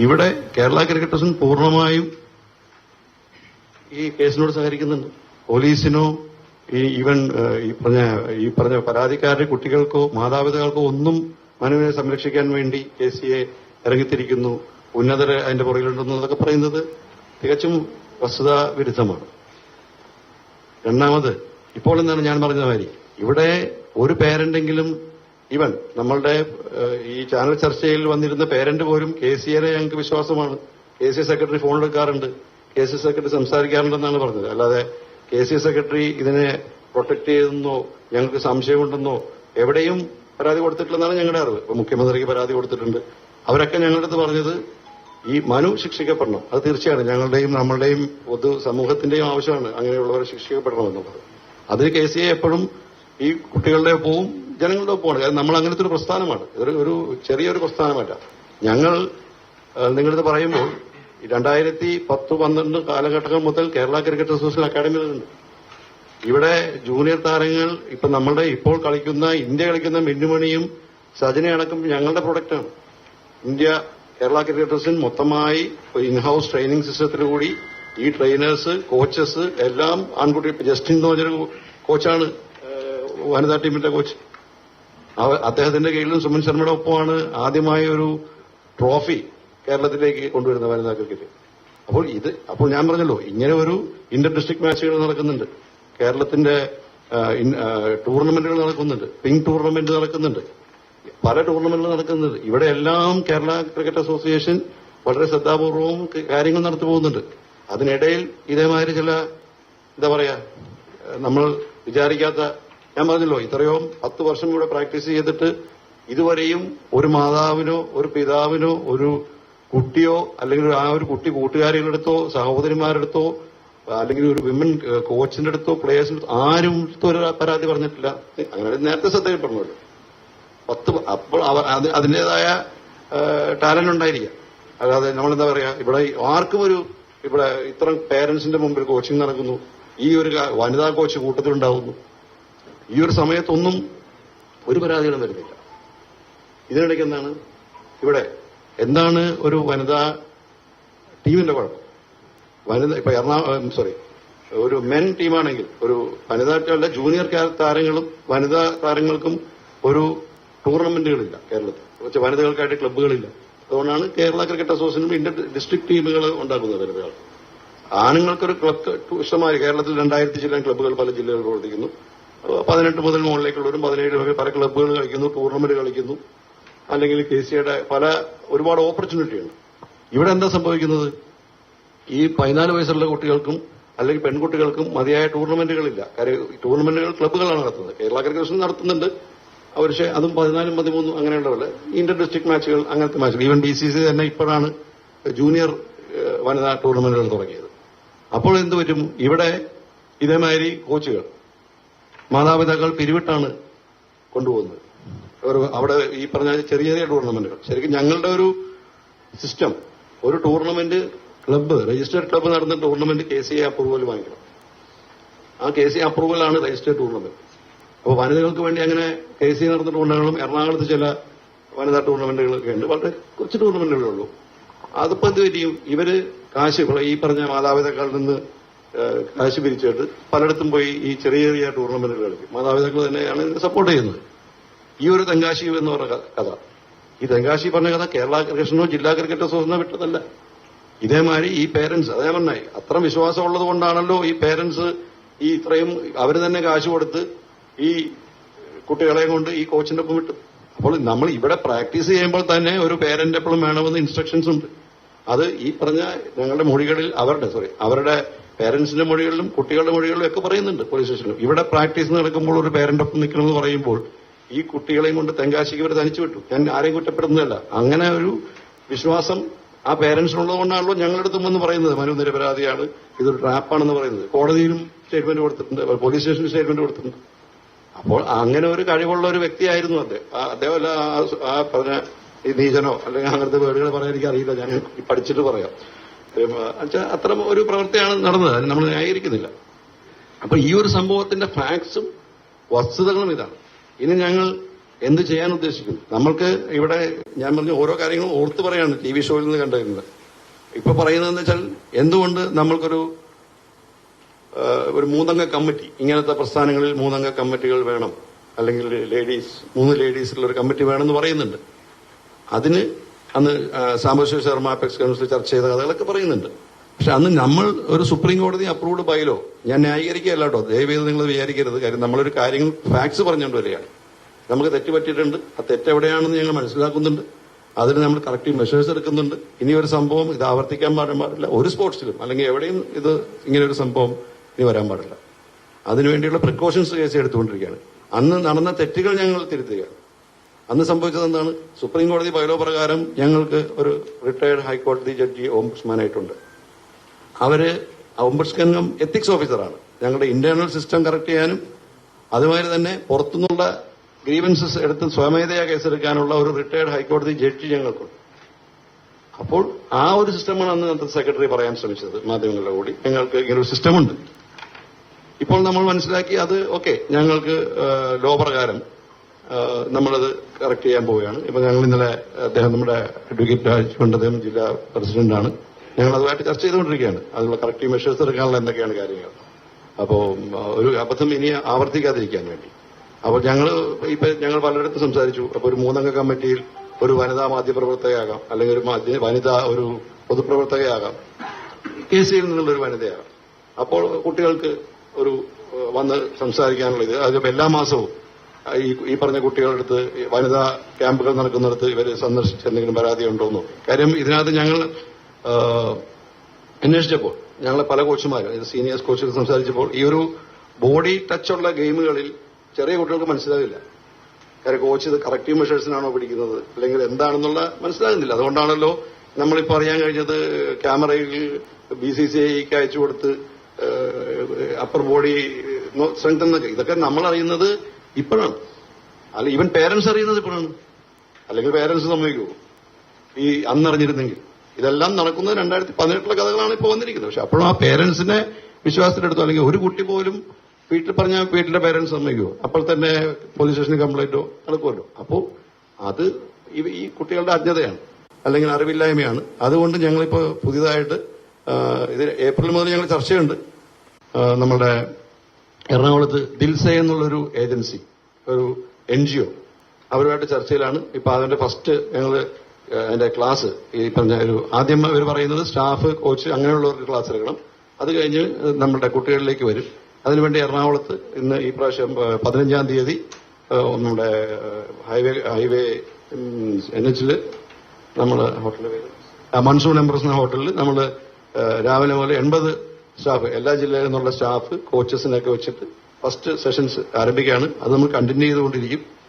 ഇവിടെ കേരള ക്രിക്കറ്റ് പൂർണമായും ഈ കേസിനോട് സഹകരിക്കുന്നുണ്ട്. പോലീസിനോ ഈ ഈവൻ ഈ പറഞ്ഞ ഈ പറഞ്ഞ പരാതിക്കാരുടെ കുട്ടികൾക്കോ മാതാപിതാക്കൾക്കോ ഒന്നും മനുവിനെ സംരക്ഷിക്കാൻ വേണ്ടി കെ സി എ ഇറങ്ങിത്തിരിക്കുന്നു. ഉന്നതർ അതിന്റെ പുറകിലുണ്ടെന്നു എന്നൊക്കെ പറയുന്നത് തികച്ചും വസ്തുതാ വിരുദ്ധമാണ് രണ്ടാമത് ഇപ്പോൾ എന്താണ് ഞാൻ പറഞ്ഞ മാതിരി ഇവിടെ ഒരു പേരന്റെങ്കിലും ഇവൻ നമ്മളുടെ ഈ ചാനൽ ചർച്ചയിൽ വന്നിരുന്ന പേരന്റ് പോലും കെ സി എനെ ഞങ്ങൾക്ക് വിശ്വാസമാണ്. കെ സി സെക്രട്ടറി ഫോണിലെടുക്കാറുണ്ട് കെ സി സെക്രട്ടറി സംസാരിക്കാറുണ്ടെന്നാണ് പറഞ്ഞത്. അല്ലാതെ കെ സി സെക്രട്ടറി ഇതിനെ പ്രൊട്ടക്ട് ചെയ്തെന്നോ ഞങ്ങൾക്ക് സംശയമുണ്ടെന്നോ എവിടെയും പരാതി കൊടുത്തിട്ടില്ലെന്നാണ് ഞങ്ങളുടെ അറിവ്. ഇപ്പൊ മുഖ്യമന്ത്രിക്ക് പരാതി കൊടുത്തിട്ടുണ്ട്. അവരൊക്കെ ഞങ്ങളുടെ അടുത്ത് പറഞ്ഞത് ഈ മനു ശിക്ഷിക്കപ്പെടണം. അത് തീർച്ചയാണ്. ഞങ്ങളുടെയും നമ്മളുടെയും പൊതു സമൂഹത്തിന്റെയും ആവശ്യമാണ് അങ്ങനെയുള്ളവരെ ശിക്ഷിക്കപ്പെടണം എന്നുള്ളത് അതിന് കെ സി എ എപ്പോഴും ഈ കുട്ടികളുടെ ഒപ്പവും ജനങ്ങളുടെ ഒപ്പമാണ് കാരണം നമ്മൾ അങ്ങനത്തെ ഒരു പ്രസ്ഥാനമാണ്. ഇതൊരു ഒരു ചെറിയൊരു പ്രസ്ഥാനമല്ല. ഞങ്ങൾ നിങ്ങളിത് പറയുമ്പോൾ രണ്ടായിരത്തി പത്ത് പന്ത്രണ്ട് കാലഘട്ടങ്ങൾ മുതൽ കേരള ക്രിക്കറ്റ് അസോസിയേഷൻ അക്കാദമികളുണ്ട് ഇവിടെ ജൂനിയർ താരങ്ങൾ ഇപ്പൊ നമ്മളുടെ ഇപ്പോൾ കളിക്കുന്ന ഇന്ത്യ കളിക്കുന്ന മിന്നുമണിയും സജന അടക്കം ഞങ്ങളുടെ പ്രൊഡക്റ്റാണ് ഇന്ത്യ കേരള ക്രിക്കറ്റ് അസോസിയേഷൻ മൊത്തമായി ഒരു ഇൻഹൌസ് ട്രെയിനിങ് സിസ്റ്റത്തിൽ കൂടി ഈ ട്രെയിനേഴ്സ് കോച്ചസ് എല്ലാം ആൺകുട്ടി ജസ്റ്റിൻ എന്ന് പറഞ്ഞൊരു കോച്ചാണ് വനിതാ ടീമിന്റെ കോച്ച്. അദ്ദേഹത്തിന്റെ കീഴിലും സുമൻ ശർമ്മയുടെ ഒപ്പമാണ് ആദ്യമായ ഒരു ട്രോഫി കേരളത്തിലേക്ക് കൊണ്ടുവരുന്ന വനിതാ ക്രിക്കറ്റ്. അപ്പോൾ ഇത് അപ്പോൾ ഞാൻ പറഞ്ഞല്ലോ ഇങ്ങനെ ഒരു ഇന്റർ ഡിസ്ട്രിക്ട് മാച്ചുകൾ നടക്കുന്നുണ്ട്. കേരളത്തിന്റെ ടൂർണമെന്റുകൾ നടക്കുന്നുണ്ട്. പിങ്ക് ടൂർണമെന്റ് നടക്കുന്നുണ്ട്. പല ടൂർണമെന്റുകൾ നടക്കുന്നുണ്ട്. ഇവിടെ എല്ലാം കേരള ക്രിക്കറ്റ് അസോസിയേഷൻ വളരെ ശ്രദ്ധാപൂർവവും കാര്യങ്ങൾ നടത്തി പോകുന്നുണ്ട്. അതിനിടയിൽ ഇതേമാതിരി ചില എന്താ പറയാ നമ്മൾ വിചാരിക്കാത്ത ഞാൻ പറഞ്ഞല്ലോ ഇത്രയോ പത്ത് വർഷം കൂടെ പ്രാക്ടീസ് ചെയ്തിട്ട് ഇതുവരെയും ഒരു മാതാവിനോ ഒരു പിതാവിനോ ഒരു കുട്ടിയോ അല്ലെങ്കിൽ ആ ഒരു കുട്ടി കൂട്ടുകാരികളുടെ അടുത്തോ സഹോദരിമാരുടെ അടുത്തോ അല്ലെങ്കിൽ ഒരു വിമൻ കോച്ചിന്റെ അടുത്തോ പ്ലേയേഴ്സിന്റെ അടുത്തോ ആരും ഒരു പരാതി പറഞ്ഞിട്ടില്ല. അങ്ങനെ നേരത്തെ ശ്രദ്ധയിൽപ്പെടുന്നുള്ളൂ പത്ത് അപ്പോൾ അവർ അത് അതിന്റേതായ ടാലന്റ് ഉണ്ടായിരിക്കാം. അല്ലാതെ നമ്മളെന്താ പറയാ ഇവിടെ ആർക്കും ഒരു ഇവിടെ ഇത്ര പേരൻസിന്റെ മുമ്പിൽ കോച്ചിങ് നടക്കുന്നു. ഈ ഒരു വനിതാ കോച്ച് കൂട്ടത്തിലുണ്ടാവുന്നു. ഈ ഒരു സമയത്തൊന്നും ഒരു പരാതികളും വരുന്നില്ല. ഇതിനിടയ്ക്ക് എന്താണ്? ഇവിടെ എന്താണ് ഒരു വനിതാ ടീമിന്റെ കുഴപ്പം? വനിത ഇപ്പൊ എറണാകുളം സോറി ഒരു മെൻ ടീമാണെങ്കിൽ ഒരു വനിതാ വനിതാക്കളുടെ ജൂനിയർ താരങ്ങളും വനിതാ താരങ്ങൾക്കും ഒരു ടൂർണമെന്റുകളില്ല കേരളത്തിൽ. വനിതകൾക്കായിട്ട് ക്ലബ്ബുകളില്ല. അതുകൊണ്ടാണ് കേരള ക്രിക്കറ്റ് അസോസിയേഷനും ഇന്ത്യൻ ഡിസ്ട്രിക്ട് ടീമുകൾ ഉണ്ടാക്കുന്നത് വനിതകൾ. ആണുങ്ങൾക്കൊരു ക്ലബ് ഇഷ്ടമായി കേരളത്തിൽ രണ്ടായിരത്തി ചില ക്ലബ്ബുകൾ പല ജില്ലകളിൽ പ്രവർത്തിക്കുന്നു. പതിനെട്ട് മുതൽ മുകളിലേക്കുള്ളവരും പതിനേഴ് വരെ പല ക്ലബ്ബുകൾ കളിക്കുന്നു ടൂർണമെന്റ് കളിക്കുന്നു. അല്ലെങ്കിൽ കെ സിയുടെ പല ഒരുപാട് ഓപ്പർച്യൂണിറ്റിയുണ്ട് ഇവിടെ എന്താ സംഭവിക്കുന്നത്? ഈ പതിനാല് വയസ്സുള്ള കുട്ടികൾക്കും അല്ലെങ്കിൽ പെൺകുട്ടികൾക്കും മതിയായ ടൂർണമെന്റുകളില്ല. കാര്യം ടൂർണമെന്റുകൾ ക്ലബ്ബുകളാണ് നടത്തുന്നത്. കേരള ക്രിക്കറ്റ് നടത്തുന്നുണ്ട്. അവർ പക്ഷേ അതും പതിനാലും പതിമൂന്നും അങ്ങനെയുള്ളവരെ ഇന്റർ ഡിസ്ട്രിക്ട് മാച്ചുകൾ അങ്ങനത്തെ മാച്ചുകൾ. ഈവൻ ബി സി സി തന്നെ ഇപ്പോഴാണ് ജൂനിയർ വനിതാ ടൂർണമെന്റുകൾ തുടങ്ങിയത്. അപ്പോൾ എന്ത് പറ്റും? ഇവിടെ ഇതേമാതിരി കോച്ചുകൾ മാതാപിതാക്കൾ പിരിവിട്ടാണ് കൊണ്ടുപോകുന്നത്. അവർ അവിടെ ഈ പറഞ്ഞ ചെറിയ ചെറിയ ടൂർണമെന്റുകൾ. ശരിക്കും ഞങ്ങളുടെ ഒരു സിസ്റ്റം ഒരു ടൂർണമെന്റ് ക്ലബ്ബ് രജിസ്റ്റേഡ് ക്ലബ്ബ് നടന്ന tournament K C A approval വാങ്ങിക്കണം. ആ കെ സി അപ്രൂവലാണ് രജിസ്റ്റേഡ് ടൂർണമെന്റ്. അപ്പോൾ വനിതകൾക്ക് വേണ്ടി അങ്ങനെ കെ സി നടന്ന ടൂർണമെന്റുകളും എറണാകുളത്ത് ചില വനിതാ ടൂർണമെന്റുകളൊക്കെ ഉണ്ട്. വളരെ കുറച്ച് ടൂർണമെന്റുകളേ ഉള്ളൂ. അതിപ്പോ എന്ത് പറ്റിയും ഇവർ കാശ് ഈ പറഞ്ഞ മാതാപിതാക്കളിൽ നിന്ന് കാശ് പിരിച്ചിട്ട് പലയിടത്തും പോയി ഈ ചെറിയ ചെറിയ ടൂർണമെന്റുകൾ കളിക്കും മാതാപിതാക്കൾ തന്നെയാണ് ഇതിനെ സപ്പോർട്ട് ചെയ്യുന്നത്. ഈ ഒരു തെങ്കാശി എന്ന് പറഞ്ഞ കഥ. ഈ തെങ്കാശി പറഞ്ഞ കഥ കേരള ക്രിക്കറ്റിനോ ജില്ലാ ക്രിക്കറ്റ് അസോസിയേഷനോ വിട്ടതല്ല. ഇതേമാതിരി ഈ പേരൻസ് അതേ പറഞ്ഞായി അത്ര വിശ്വാസം ഉള്ളത് കൊണ്ടാണല്ലോ ഈ പേരൻസ് ഈ ഇത്രയും അവർ തന്നെ കാശ് കൊടുത്ത് ഈ കുട്ടികളെ കൊണ്ട് ഈ കോച്ചിന്റെ ഒപ്പം വിട്ടു അപ്പോൾ നമ്മൾ ഇവിടെ പ്രാക്ടീസ് ചെയ്യുമ്പോൾ തന്നെ ഒരു പേരന്റ് എപ്പോഴും വേണമെന്ന് ഇൻസ്ട്രക്ഷൻസ് ഉണ്ട്. അത് ഈ പറഞ്ഞ ഞങ്ങളുടെ മൊഴികളിൽ അവരുടെ സോറി അവരുടെ പേരൻസിന്റെ മൊഴികളിലും കുട്ടികളുടെ മൊഴികളിലും ഒക്കെ പറയുന്നുണ്ട് പോലീസ് സ്റ്റേഷനിലും ഇവിടെ പ്രാക്ടീസ് നടക്കുമ്പോൾ ഒരു പേരന്റ് ഒപ്പം നിൽക്കണമെന്ന് പറയുമ്പോൾ ഈ കുട്ടികളെയും കൊണ്ട് തെങ്കാശിക്ക് ഇവർ തനിച്ചു വിട്ടു. ഞാൻ ആരെയും കുറ്റപ്പെടുന്നതല്ല അങ്ങനെ ഒരു വിശ്വാസം ആ പേരൻസിനുള്ളതുകൊണ്ടാണല്ലോ ഞങ്ങളുടെ അടുത്തും വന്ന് പറയുന്നത്. മനു നിരപരാധിയാണ്. ഇതൊരു ട്രാപ്പാണെന്ന് പറയുന്നത്. കോടതിയിലും സ്റ്റേറ്റ്മെന്റ് കൊടുത്തിട്ടുണ്ട്. പോലീസ് സ്റ്റേഷനിൽ സ്റ്റേറ്റ്മെന്റ് കൊടുത്തിട്ടുണ്ട്. അപ്പോൾ അങ്ങനെ ഒരു കഴിവുള്ള ഒരു വ്യക്തിയായിരുന്നു അദ്ദേഹം അദ്ദേഹം അല്ല ആ പറഞ്ഞ ഈ നീചനോ അല്ലെങ്കിൽ അങ്ങനത്തെ വേർഡുകൾ പറയാൻ എനിക്ക് അറിയില്ല ഞാൻ പഠിച്ചിട്ട് പറയാം. ഉം, എന്നുവെച്ചാ അത്തരം ഒരു പ്രവൃത്തിയാണ് നടന്നത്. നമ്മൾ ന്യായീകരിക്കുന്നില്ല. അപ്പൊ ഈ ഒരു സംഭവത്തിന്റെ ഫാക്ട്സും വസ്തുതകളും ഇതാണ്. ഇനി ഞങ്ങൾ എന്ത് ചെയ്യാൻ ഉദ്ദേശിക്കുന്നു? നമ്മൾക്ക് ഇവിടെ ഞാൻ പറഞ്ഞ ഓരോ കാര്യങ്ങളും ഓർത്ത് പറയാണ് ടി വി ഷോയിൽ നിന്ന് കണ്ടിരുന്നത് ഇപ്പൊ പറയുന്നതെന്ന് വെച്ചാൽ എന്തുകൊണ്ട് നമ്മൾക്കൊരു ഒരു മൂന്നംഗ കമ്മിറ്റി ഇങ്ങനത്തെ പ്രസ്ഥാനങ്ങളിൽ മൂന്നംഗ കമ്മിറ്റികൾ വേണം അല്ലെങ്കിൽ ലേഡീസ് മൂന്ന് ലേഡീസിലുള്ള ഒരു കമ്മിറ്റി വേണമെന്ന് പറയുന്നുണ്ട്. അതിന് അന്ന് സാംബശിവ ശർമ്മ അപെക്സ് കൗൺസിൽ ചർച്ച ചെയ്ത കഥകളൊക്കെ പറയുന്നുണ്ട്. പക്ഷെ അന്ന് നമ്മൾ ഒരു സുപ്രീം കോടതി അപ്രൂവ്ഡ് ബൈലോ ഞാൻ ന്യായീകരിക്കുകയല്ല കേട്ടോ നിങ്ങൾ വിചാരിക്കരുത്. കാര്യം നമ്മളൊരു കാര്യങ്ങൾ ഫാക്ട്സ് പറഞ്ഞുകൊണ്ട് വരികയാണ്. നമുക്ക് തെറ്റ് പറ്റിയിട്ടുണ്ട് ആ തെറ്റ് എവിടെയാണെന്ന് ഞങ്ങൾ മനസ്സിലാക്കുന്നുണ്ട്. അതിന് നമ്മൾ കറക്റ്റീവ് മെഷേഴ്സ് എടുക്കുന്നുണ്ട്. ഇനി ഒരു സംഭവം ഇത് ആവർത്തിക്കാൻ പാടില്ല ഒരു സ്പോർട്സിലും അല്ലെങ്കിൽ എവിടെയും ഇത് ഇങ്ങനെ ഒരു സംഭവം ഇനി വരാൻ പാടില്ല. അതിനുവേണ്ടിയുള്ള പ്രിക്കോഷൻസ് കേസ് എടുത്തുകൊണ്ടിരിക്കുകയാണ്. അന്ന് നടന്ന തെറ്റുകൾ ഞങ്ങൾ തിരുത്തുകയാണ്. അന്ന് സംഭവിച്ചത് എന്താണ്? സുപ്രീം കോടതി ബൈലോ പ്രകാരം ഞങ്ങൾക്ക് ഒരു റിട്ടയർഡ് ഹൈക്കോടതി ജഡ്ജി ഓംബുഡ്സ്മാനായിട്ടുണ്ട്. അവർ ഓംബുഡ്സ്മാൻ എത്തിക്സ് ഓഫീസറാണ് ഞങ്ങളുടെ ഇന്റേണൽ സിസ്റ്റം കറക്റ്റ് ചെയ്യാനും അതുമാതിരി തന്നെ പുറത്തുനിന്നുള്ള ഗ്രീവൻസസ് എടുത്ത് സ്വമേധയാ കേസെടുക്കാനുള്ള ഒരു റിട്ടയർഡ് ഹൈക്കോടതി ജഡ്ജി ഞങ്ങൾക്കുണ്ട്. അപ്പോൾ ആ ഒരു സിസ്റ്റമാണ് അന്ന് അന്നത്തെ സെക്രട്ടറി പറയാൻ ശ്രമിച്ചത് മാധ്യമങ്ങളുടെ കൂടി. ഞങ്ങൾക്ക് ഇങ്ങനെ ഒരു സിസ്റ്റമുണ്ട് ഇപ്പോൾ നമ്മൾ മനസ്സിലാക്കി അത് ഓക്കെ ഞങ്ങൾക്ക് ലോ പ്രകാരം നമ്മളത് കറക്റ്റ് ചെയ്യാൻ പോവുകയാണ്. ഇപ്പൊ ഞങ്ങൾ ഇന്നലെ അദ്ദേഹം നമ്മുടെ അഡ്വക്കേറ്റ് രാജ് കൊണ്ട് അദ്ദേഹം ജില്ലാ പ്രസിഡന്റാണ് ഞങ്ങൾ അതുമായിട്ട് ചർച്ച ചെയ്തുകൊണ്ടിരിക്കുകയാണ്. അതിനുള്ള കറക്റ്റീവ് മെഷേഴ്സ് എടുക്കാനുള്ള എന്തൊക്കെയാണ് കാര്യങ്ങൾ. അപ്പോൾ ഒരു അബദ്ധം ഇനി ആവർത്തിക്കാതിരിക്കാൻ വേണ്ടി. അപ്പോൾ ഞങ്ങൾ ഇപ്പൊ ഞങ്ങൾ പലയിടത്തും സംസാരിച്ചു. അപ്പൊ ഒരു മൂന്നംഗ കമ്മിറ്റിയിൽ ഒരു വനിതാ മാധ്യമപ്രവർത്തകയാകാം. അല്ലെങ്കിൽ ഒരു വനിതാ ഒരു പൊതുപ്രവർത്തകയാകാം. കെ സിയിൽ നിന്നുള്ള ഒരു വനിതയാകാം. അപ്പോൾ കുട്ടികൾക്ക് ഒരു വന്ന് സംസാരിക്കാനുള്ള ഇത്. അത് എല്ലാ മാസവും ഈ പറഞ്ഞ കുട്ടികളുടെ അടുത്ത് വനിതാ ക്യാമ്പുകൾ നടക്കുന്നിടത്ത് ഇവർ സന്ദർശിച്ച് എന്തെങ്കിലും പരാതി ഉണ്ടോന്നു കാര്യം ഇതിനകത്ത് ഞങ്ങൾ അന്വേഷിച്ചപ്പോൾ ഞങ്ങളെ പല കോച്ചുമാരും ഇത് സീനിയേഴ്സ് കോച്ചുകൾ സംസാരിച്ചപ്പോൾ ഈ ഒരു ബോഡി ടച്ചുള്ള ഗെയിമുകളിൽ ചെറിയ കുട്ടികൾക്ക് മനസ്സിലാവില്ല. കാര്യം കോച്ച് ഇത് കറക്റ്റീവ് മെഷേഴ്സിനാണോ പിടിക്കുന്നത് അല്ലെങ്കിൽ എന്താണെന്നുള്ള മനസ്സിലാകുന്നില്ല. അതുകൊണ്ടാണല്ലോ നമ്മളിപ്പോൾ അറിയാൻ കഴിഞ്ഞത് ക്യാമറയിൽ ബി സി സി ഐക്ക് അയച്ചു കൊടുത്ത് അപ്പർ ബോഡി സ്ട്രെങ്ത് എന്നൊക്കെ. ഇതൊക്കെ നമ്മൾ അറിയുന്നത് ഇപ്പോഴാണ്. അല്ല ഇവൻ പേരൻസ് അറിയുന്നത് ഇപ്പോഴാണ്. അല്ലെങ്കിൽ പേരൻസ് സമ്മതിക്കുമോ ഈ അന്നറിഞ്ഞിരുന്നെങ്കിൽ. ഇതെല്ലാം നടക്കുന്നത് രണ്ടായിരത്തി പതിനെട്ടിലെ കഥകളാണ് ഇപ്പോൾ വന്നിരിക്കുന്നത്. പക്ഷെ അപ്പോഴും ആ പേരൻസിനെ വിശ്വാസത്തിലെടുത്തു അല്ലെങ്കിൽ ഒരു കുട്ടി പോലും വീട്ടിൽ പറഞ്ഞ വീട്ടിലെ പേരൻസ് സമ്മതിക്കുമോ അപ്പോൾ തന്നെ പോലീസ് സ്റ്റേഷനിൽ കംപ്ലൈന്റോ നടക്കുമല്ലോ. അപ്പോൾ അത് ഈ- കുട്ടികളുടെ അജ്ഞതയാണ്. അല്ലെങ്കിൽ അറിവില്ലായ്മയാണ്. അതുകൊണ്ട് ഞങ്ങളിപ്പോൾ പുതിയതായിട്ട് ഇത് ഏപ്രിൽ മുതൽ ഞങ്ങൾ ചർച്ചയുണ്ട്. നമ്മുടെ എറണാകുളത്ത് ദിൽസ എന്നുള്ളൊരു ഏജൻസി ഒരു എൻ ജി ഒ അവരുമായിട്ട് ചർച്ചയിലാണ്. ഇപ്പൊ അതിന്റെ ഫസ്റ്റ് ഞങ്ങൾ അതിന്റെ ക്ലാസ് ഈ പറഞ്ഞ ഒരു ആദ്യം അവർ പറയുന്നത് സ്റ്റാഫ് കോച്ച് അങ്ങനെയുള്ളവർക്ക് ക്ലാസ് എടുക്കണം. അത് കഴിഞ്ഞ് നമ്മുടെ കുട്ടികളിലേക്ക് വരും. അതിനുവേണ്ടി എറണാകുളത്ത് ഇന്ന് ഈ പ്രാവശ്യം പതിനഞ്ചാം തീയതി നമ്മുടെ ഹൈവേ ഹൈവേ എൻ എച്ചിൽ നമ്മൾ ഹോട്ടലിൽ മൺസൂൺ എംപ്രസ് എന്ന ഹോട്ടലിൽ നമ്മൾ രാവിലെ മുതൽ എൺപത് സ്റ്റാഫ് എല്ലാ ജില്ലയിൽ നിന്നുള്ള സ്റ്റാഫ് കോച്ചസിനൊക്കെ വെച്ചിട്ട് ഫസ്റ്റ് സെഷൻസ് ആരംഭിക്കുകയാണ്. അത് നമ്മൾ കണ്ടിന്യൂ ചെയ്തുകൊണ്ടിരിക്കും.